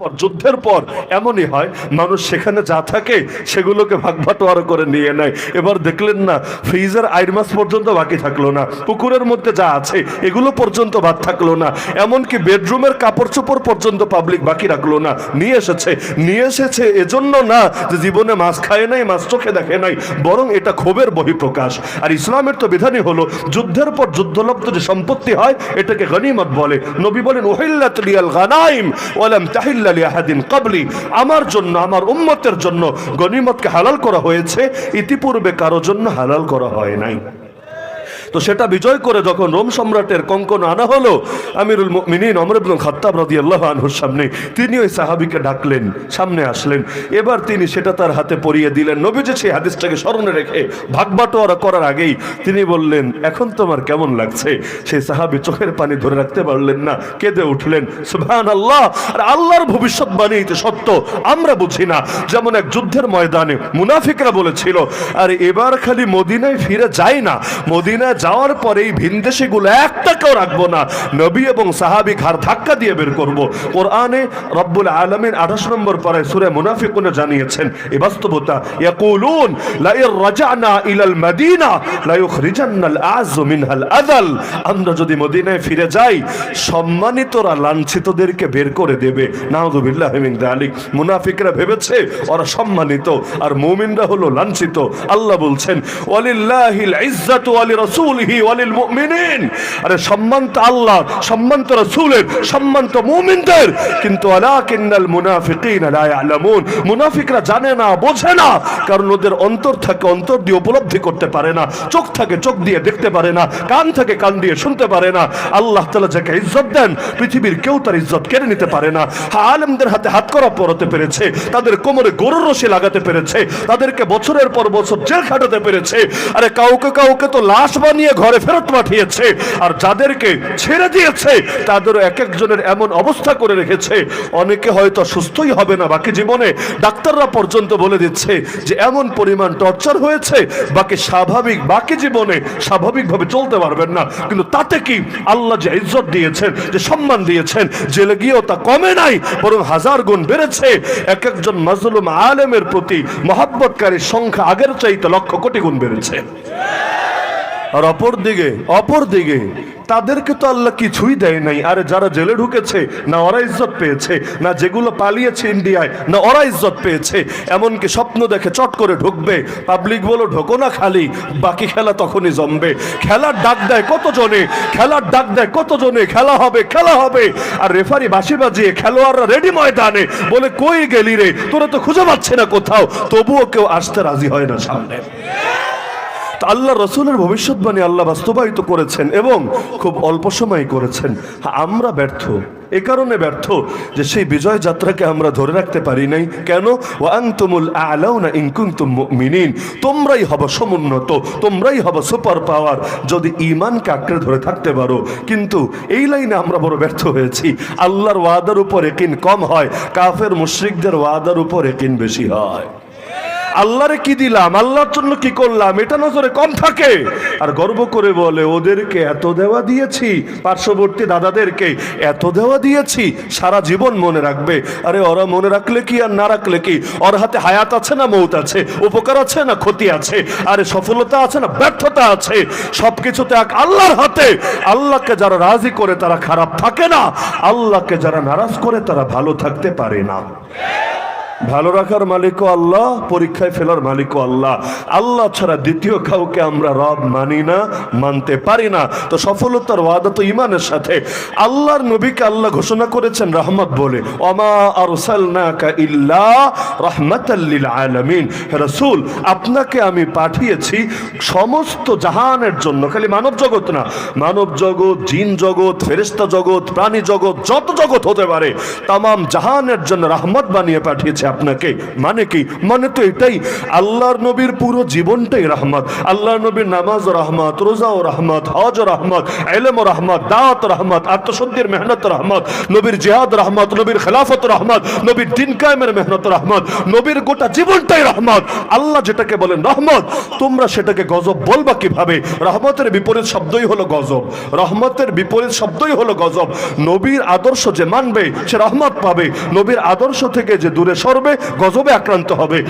পর, যুদ্ধের পর এমনই হয়, মানুষ সেখানে যা থাকে সেগুলোকে ভাগ বাটোয়ারা করে নিয়ে নেয়। এবার দেখলেন না, ফ্রিজের আইর মাস পর্যন্ত বাকি থাকল না, পুকুরের মধ্যে যা আছে এগুলো পর্যন্ত বাদ থাকল না, এমনকি বেডরুমের কাপড় চোপড় পর্যন্ত পাবলিক বাকি রাখল না, নিয়ে এসেছে নিয়ে এসেছে এজন্য না যে জীবনে মাছ খায় নাই, মাছ চোখে দেখে নাই, বরং এটা ক্ষোভের বহিঃপ্রকাশ। আর ইসলামের তো বিধানই হলো, যুদ্ধের পর যুদ্ধলব্ধ যে সম্পত্তি হয়, এটাকে গনিমত বলে। নবী বলেন, ওহিল্লাত লিয়াল গানাইম ওয়ালাম তাহিল্লা লিআহাদিন ক্বাবলি। আমার জন্য, আমার উম্মতের জন্য গনিমতকে হালাল করা হয়েছে। ইতিপূর্বে কারও জন্য হালাল করা হয় নাই। তো সেটা বিজয় করে যখন রোম সম্রাটের কঙ্কন আনা হলো, আমিরুল মিনীন অমর ইবনুল খাত্তাব রাদিয়াল্লাহু আনহুর সামনে তিনি ওই সাহাবিকে ডাকলেন, সামনে আসলেন। এবার তিনি সেটা তার হাতে পরিয়ে দিলেন। নবীজি সেই হাদিসটাকে স্মরণে রেখে ভাগবাটোয়ারা করার আগেই তিনি বললেন, এখন তোমার কেমন লাগছে? সেই সাহাবী চোখের পানি ধরে রাখতে পারলেন না, কেঁদে উঠলেন সুবহান আল্লাহ আর আল্লাহর ভবিষ্যৎবাণী তো সত্য, আমরা বুঝি না। যেমন এক যুদ্ধের ময়দানে মুনাফিকরা বলেছিল, আর এবার খালি মদিনায় ফিরে যায় না মদিনায় যাওয়ার পরেই ভিনদেশিগুলো একটাকেও রাখব না। নবী এবং সাহাবি ঘাড় ধাক্কা দিয়ে বের করব। কোরআনে রব্বুল আলমিন আঠাশ নম্বর পরে সুরে মুনাফিকুনে জানিয়েছেন এই বাস্তবতা, ইয়াকুলুন লা ইর রাজানা ইলাল মাদিনা মিনহাল আমরা যদি মদিনায় ফিরে যাই, সম্মানিতরা লাঞ্ছিতদেরকে বের করে দেবে। মিন মুনাফিকরা ভেবেছে, ওরা সম্মানিত, আর মুমিনরা হলো লাঞ্ছিত। আল্লাহ বলছেন, ওয়ালিল্লাহিল ইজ্জাতু ওয়ালি রাসূলিহি ওয়ালিল মুমিনিন। আরে সম্মান তো আল্লাহ সম্মান তো রাসূলের সম্মান তো মুমিনদের। কিন্তু মুনাফিকরা জানে না, বোঝে না, কারণ ওদের অন্তর থাকে অন্তর দিয়ে উপলব্ধি করতে পারে না, চোখ থাকে চোখ দিয়ে দেখতে পারে না, কান থাকে কান দিয়ে শুনতে পারে না। আল্লাহ তাআলা যাকে ইজ্জত দেন, পৃথিবীর কেউ তার ইজ্জত কেড়ে নিতে পারে না। আলেমদের হাতে হাত করা পরাতে পেরেছে, তাদের কোমরে গরুর রশি লাগাতে পেরেছে, তাদেরকে বছরের পর বছর জেল খাটাতে পেরেছে। আরে কাউকে কাউকে তো লাশ বানিয়ে ঘরে ফেরত পাঠিয়েছে, আর যাদেরকে ছেড়ে দিয়েছে। তাদেরও এক একজনের এমন অবস্থা করে রেখেছে। অনেকে হয়তো সুস্থই হবে না, বাকি জীবনে ডাক্তাররা পর্যন্ত বলে দিচ্ছে যে এমন পরিমাণ টর্চার হয়েছে, বাকি স্বাভাবিক, বাকি জীবনে স্বাভাবিকভাবে চলতে পারবেন না। কিন্তু তাতে কি আল্লাহ যে ইজ্জত দিয়েছেন, যে সম্মান দিয়েছেন, জেলে গিয়েও তা কমে নাই, বরং হাজার গুণ বেড়েছে। এক একজন মাজলুম আলেমের প্রতি মহাব্বতকারীর সংখ্যা আগের চাইতে লক্ষ কোটি গুণ বেড়েছে। আর অপর দিকে অপর দিকে, তাদেরকে তো আল্লাহ কিছুই দেয় নাই। আর যারা জেলে ঢুকেছে, না ওরা ইজ্জত পেয়েছে, না যেগুলো পালিয়েছে ইন্ডিয়ায়, না ওরা ইজ্জত পেয়েছে, এমনকি স্বপ্ন দেখে চট করে ঢুকবে পাবলিক বলো ঢোকো না খালি, বাকি খেলা তখনই জমবে। খেলার ডাক দেয় কতজনে, খেলার ডাক দেয় কতজনে, খেলা হবে খেলা হবে। আর রেফারি বাঁশি বাজিয়ে খেলোয়াড়রা রেডি ময়দানে বলে, কই গেলি রে? তোরা তো খুঁজে পাচ্ছে না কোথাও। তবুও কেউ আসতে রাজি হয় না সামনে। আল্লাহ রসুলের ভবিষ্যৎবাণী আল্লাহ বাস্তবায়িত করেছেন এবং খুব অল্প সময় করেছেন। আমরা ব্যর্থ। এ কারণে ব্যর্থ যে সেই বিজয় যাত্রাকে আমরা ধরে রাখতে পারি নাই। কেন? ও আংতুমুল আলাউনা ইনকুন্তুম মুমিনিন। তোমরাই হব সমুন্নত, তোমরাই হব সুপার পাওয়ার। যদি ইমানকে আঁকড়ে ধরে থাকতে পারো, কিন্তু এই লাইনে আমরা বড় ব্যর্থ হয়েছি। আল্লাহর ওয়াদার উপর একিন কম হয়, কাফের মুশরিকদের ওয়াদার উপর একিন বেশি হয়। আল্লাহরে কি দিলাম? আল্লাহর জন্য কি করলাম? এটা নজরে কম থাকে। আর গর্ব করে বলে, ওদেরকে এত দেওয়া দিয়েছি, পার্শ্ববর্তী দাদাদেরকে এত দেওয়া দিয়েছি, সারা জীবন মনে রাখবে। আরে, ওরা মনে রাখলে কি আর না রাখলে কি? ওর হাতে হায়াত আছে না মৌত আছে? উপকার আছে না ক্ষতি আছে? আরে, সফলতা আছে না ব্যর্থতা আছে? সবকিছুতে এক আল্লাহর হাতে। আল্লাহকে যারা রাজি করে তারা খারাপ থাকে না। আল্লাহকে যারা নারাজ করে তারা ভালো থাকতে পারে না। ভালো রাখার মালিকও আল্লাহ, পরীক্ষায় ফেলার মালিকও আল্লাহ। আল্লাহ ছাড়া দ্বিতীয় কাউকে আমরা রব মানি না, মানতে পারি না। তো সফলতার ওয়াদা তো ইমানের সাথে। আল্লাহর নবীকে আল্লাহ ঘোষণা করেছেন রহমত বলে অমা আরসালনাকা ইল্লা রহমাতাল্লিল আলামিন। রাসূল, আপনাকে আমি পাঠিয়েছি সমস্ত জাহানের জন্য, খালি মানব জগৎ না, মানব জগৎ, জিন জগৎ, ফেরেশতা জগৎ, প্রাণী জগৎ, যত জগৎ হতে পারে, তাম জাহানের জন্য রহমত বানিয়ে পাঠিয়েছে আপনাকে। মানে কি? মানে তো এটাই। আল্লাহর নবীর পুরো জীবনটাই রহমত। আল্লাহর নবীর নামাজ রহমত রোজা ও রহমত হজ রহমত এলেম রহমত দাওয়াত রহমত আত্মসন্ধির মেহনত রহমত, নবীর জেহাদ রহমত, নবীর খেলাফত রহমত, নবীর দিন কায়েমের মেহনত রহমত, নবীর গোটা জীবনটাই রহমত। আল্লাহ যেটাকে বলেন রহমত, তোমরা সেটাকে গজব বলবা কীভাবে? রহমতের বিপরীত শব্দই হলো গজব। রহমতের বিপরীত শব্দই হলো গজব। নবীর আদর্শ যে মানবে, সে রহমত পাবে। নবীর আদর্শ থেকে যে দূরে সরবে গজবে আক্রান্ত হবে।